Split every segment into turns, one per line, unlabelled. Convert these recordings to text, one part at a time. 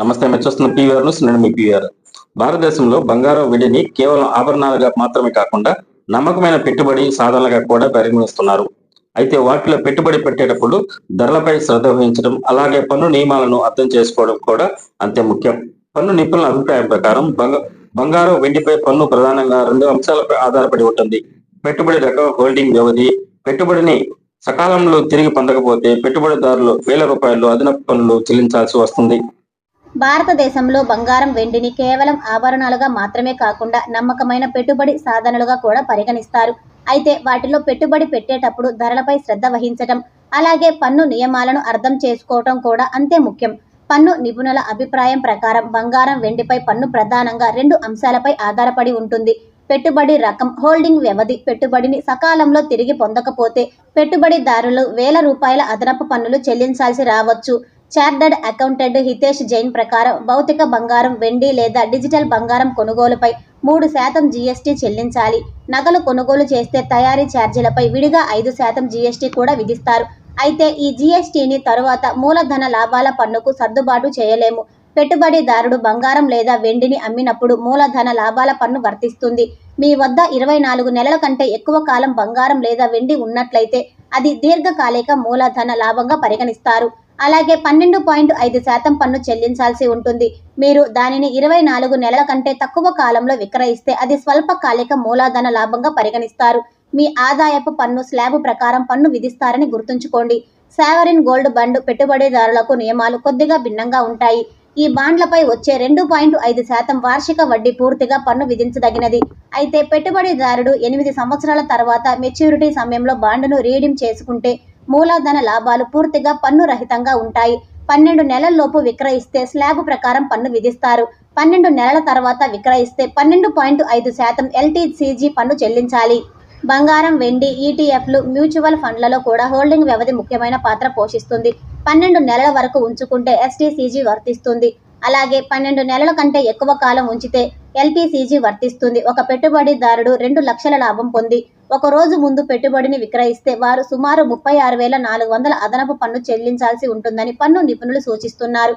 నమస్తే మీరు చూస్తున్న పీవీఆర్ న్యూస్ నేను మీ పీవీఆర్ భారతదేశంలో బంగారం వెండిని కేవలం ఆభరణాలుగా మాత్రమే కాకుండా నమ్మకమైన పెట్టుబడి సాధనలుగా కూడా పరిగణిస్తున్నారు. అయితే వాటిలో పెట్టుబడి పెట్టేటప్పుడు ధరలపై శ్రద్ధ వహించడం అలాగే పన్ను నియమాలను అర్థం చేసుకోవడం కూడా అంతే ముఖ్యం. పన్ను నిపుణుల అభిప్రాయం ప్రకారం బంగ- బంగారం వెండిపై పన్ను ప్రధానంగా రెండు అంశాలపై ఆధారపడి ఉంటుంది. పెట్టుబడి రకం హోల్డింగ్ వ్యవధి పెట్టుబడిని సకాలంలో తిరిగి పొందకపోతే పెట్టుబడిదారులు వేల రూపాయలు అదనపు పన్నులు చెల్లించాల్సి వస్తుంది.
భారతదేశంలో బంగారం వెండిని కేవలం ఆభరణాలుగా మాత్రమే కాకుండా నమ్మకమైన పెట్టుబడి సాధనలుగా కూడా పరిగణిస్తారు. అయితే వాటిలో పెట్టుబడి పెట్టేటప్పుడు ధరలపై శ్రద్ధ వహించడం అలాగే పన్ను నియమాలను అర్థం చేసుకోవటం కూడా అంతే ముఖ్యం. పన్ను నిపుణుల అభిప్రాయం ప్రకారం బంగారం వెండిపై పన్ను ప్రధానంగా రెండు అంశాలపై ఆధారపడి ఉంటుంది. పెట్టుబడి రకం హోల్డింగ్ వ్యవధి పెట్టుబడిని సకాలంలో తిరిగి పొందకపోతే పెట్టుబడిదారులు వేల రూపాయల అదనపు పన్నులు చెల్లించాల్సి రావచ్చు. చార్టర్డ్ అకౌంటెంట్ హితేష్ జైన్ ప్రకారం భౌతిక బంగారం వెండి లేదా డిజిటల్ బంగారం కొనుగోలుపై మూడు శాతం జీఎస్టీ చెల్లించాలి. నగలు కొనుగోలు చేస్తే తయారీ ఛార్జీలపై విడిగా ఐదు శాతం జీఎస్టీ కూడా విధిస్తారు. అయితే ఈ జీఎస్టీని తరువాత మూలధన లాభాల పన్నుకు సర్దుబాటు చేయలేము. పెట్టుబడిదారుడు బంగారం లేదా వెండిని అమ్మినప్పుడు మూలధన లాభాల పన్ను వర్తిస్తుంది. మీ వద్ద ఇరవై నాలుగు నెలల కంటే ఎక్కువ కాలం బంగారం లేదా వెండి ఉన్నట్లయితే అది దీర్ఘకాలిక మూలధన లాభంగా పరిగణిస్తారు. అలాగే పన్నెండు పాయింట్ ఐదు శాతం పన్ను చెల్లించాల్సి ఉంటుంది. మీరు దానిని ఇరవై నాలుగు నెలల కంటే తక్కువ కాలంలో విక్రయిస్తే అది స్వల్పకాలిక మూలధన లాభంగా పరిగణిస్తారు. మీ ఆదాయపు పన్ను స్లాబ్ ప్రకారం పన్ను విధిస్తారని గుర్తుంచుకోండి. సావరిన్ గోల్డ్ బండ్ పెట్టుబడిదారులకు నియమాలు కొద్దిగా భిన్నంగా ఉంటాయి. ఈ బాండ్లపై వచ్చే రెండు పాయింట్ ఐదు శాతం వార్షిక వడ్డీ పూర్తిగా పన్ను విధించదగినది. అయితే పెట్టుబడిదారుడు ఎనిమిది సంవత్సరాల తర్వాత మెచ్యూరిటీ సమయంలో బాండును రీడీమ్ చేసుకుంటే మూలధన లాభాలు పూర్తిగా పన్ను రహితంగా ఉంటాయి. పన్నెండు నెలల్లోపు విక్రయిస్తే స్లాబ్ ప్రకారం పన్ను విధిస్తారు. పన్నెండు నెలల తర్వాత విక్రయిస్తే పన్నెండు పాయింట్ ఐదు శాతం ఎల్టీసీజీ పన్ను చెల్లించాలి. బంగారం వెండి ఈటీఎఫ్లు మ్యూచువల్ ఫండ్లలో కూడా హోల్డింగ్ వ్యవధి ముఖ్యమైన పాత్ర పోషిస్తుంది. పన్నెండు నెలల వరకు ఉంచుకుంటే ఎస్టీసీజీ వర్తిస్తుంది. అలాగే పన్నెండు నెలల కంటే ఎక్కువ కాలం ఉంచితే ఎల్టీసీజీ వర్తిస్తుంది. ఒక పెట్టుబడిదారుడు రెండు లక్షల లాభం పొంది ఒక రోజు ముందు పెట్టుబడిని విక్రయిస్తే వారు సుమారు ముప్పై ఆరు వేల నాలుగు వందల అదనపు పన్ను చెల్లించాల్సి ఉంటుందని పన్ను నిపుణులు సూచిస్తున్నారు.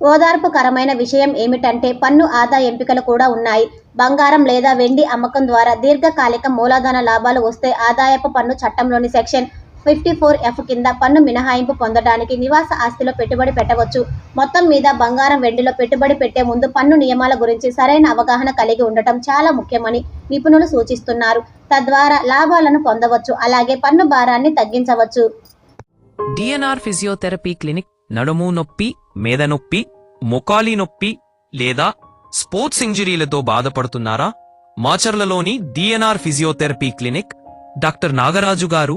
ఓదార్పుకరమైన విషయం ఏమిటంటే పన్ను ఆదా ఎంపికలు కూడా ఉన్నాయి. బంగారం లేదా వెండి అమ్మకం ద్వారా దీర్ఘకాలిక మూలధన లాభాలు వస్తే ఆదాయపు పన్ను చట్టంలోని సెక్షన్ ఫిఫ్టీ ఫోర్ ఎఫ్ కింద పన్ను మినహాయింపు పొందడానికి నివాస ఆస్తిలో పెట్టుబడి పెట్టవచ్చు. మొత్తం మీద బంగారం వెండిలో పెట్టుబడి పెట్టే ముందు పన్ను నియమాల గురించి సరైన అవగాహన కలిగి ఉండటం చాలా ముఖ్యమని నిపుణులు సూచిస్తున్నారు. తద్వారా లాభాలను పొందవచ్చు. అలాగే పన్ను భారాన్ని తగ్గించవచ్చు.
డిఎన్ఆర్ ఫిజియోథెరపీ క్లినిక్ నడుము నొప్పి మేద నొప్పి మొకాలి నొప్పి లేదా స్పోర్ట్స్ ఇంజరీలతో బాధపడుతున్నారా? మాచర్లలోని D N R physiotherapy clinic doctor Nagaraju garu